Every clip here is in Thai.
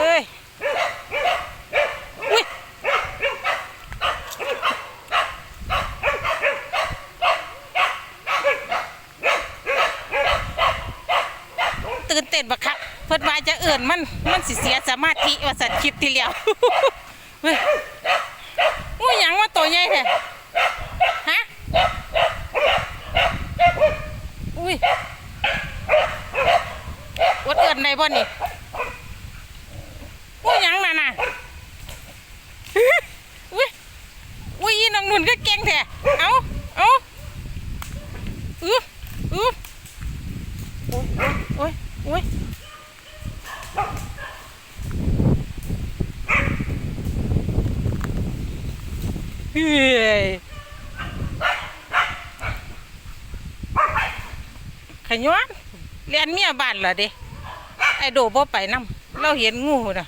อ้ยอุ้ยตื่นเต้นบักคักเพิ่นว่าจะเอื่นมันมันสิเสียสมาธิว่าสัตว์คลิปที่แล้วเฮ้ยอุ้ยหยังว่าตัวใหญ่แท้ฮะอุ้ยวัดเอื่นในบ่นี่ น่ะน่ะอุ้ยอุ้ยน้องนุ่นก็เก่งแท้เอาเอาอื้ออื้อโอ้ยโอ้ยเฮ้ยขย้อนเรียนเมียบ้านเหรอเด้ไอโดบ่ไปนํเราเห็นงูน่ะ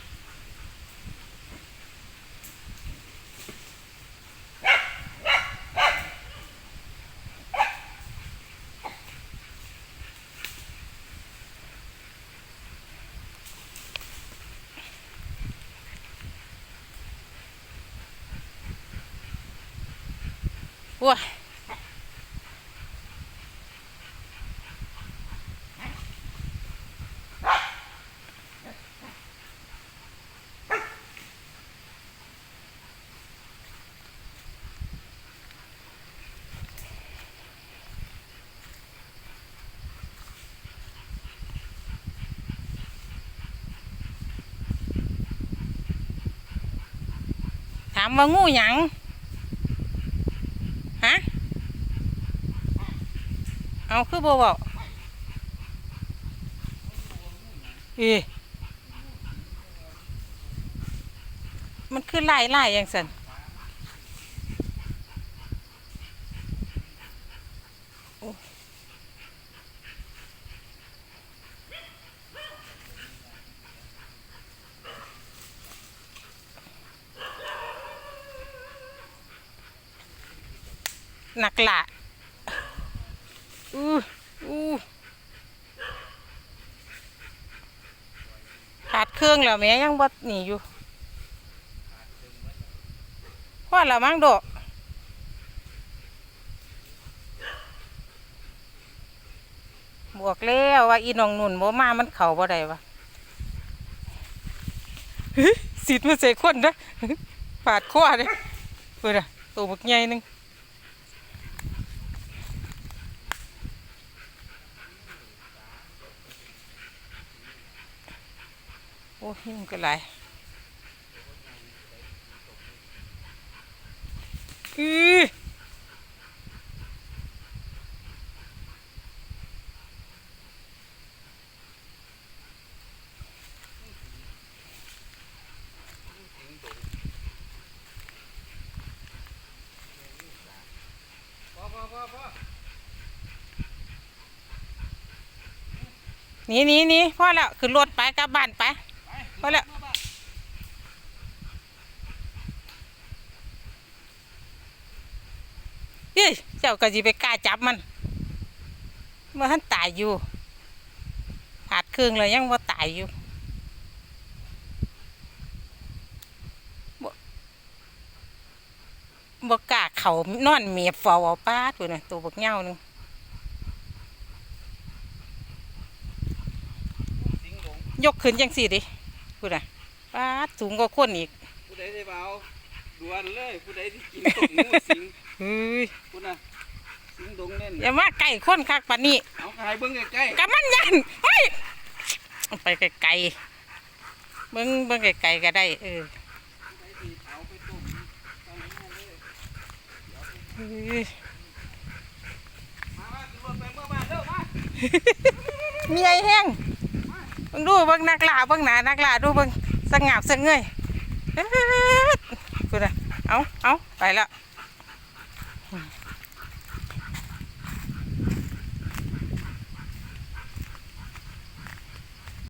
ว้าถามว่างูหยัง ฮะ เอาคือบ่เว้าเอ๊ะมันคือไล่ไล่อย่างสันหนักละ อู้อู้ขาดเครื่องแล้วแม่ยังบ่หนีอยู่พ่อละมั้งโดอกบวกแล้วว่าอีน้องนุ่นบ่มามันเข่าบ่ได้วะเฮ้ยสิดมาใส่คนนะปาดคอเลยเปิดอะตัวบักใหญ่หนึง โอ้ยมันก็หลายอือนีหนีหนีพ่อแล้วขึ้นรถไปกลับบ้านไป พอแล้วเฮ้ยเจ้าก็สิไปกล้าจับมันเมื่อท่านตายอยู่ขาดเครื่องเลยยังว่าตายอยู่บ่กล้าเขานอนเมียบเฝ้าเอาป้าตัวน่ะตัวบกเหย้าหนึงสิงยกขึ้นจังสี่ดิ พูดน่ะป้าดสูงกว่าคนอีกผู้ใดได้เบาดวนเลยผู้ใดที่กินตกงูสิงเฮ้ยผู้น่ะสิงดงเล่นอย่ามาใกล้คนคักปานนี้เอาขายเบิ้งใกล้กะมันยันเฮ้ยเอาไปไกลๆเบิ่งเบิ่งไกลๆก็ได้เออๆผู้ใดที่เอาไปต้มตอนนี้เลยเฮ้ยมาว่าขึ้นรถไปเมื่อบ้านเด้อมามีไอ้แห้ง เบิ่งดูเบิ่งนักล่าเบิ่งหนานักล่าดูเบิ่งสงาบสงเงยเอิ้ดพูดน่ะเอาเอาไปแล้ว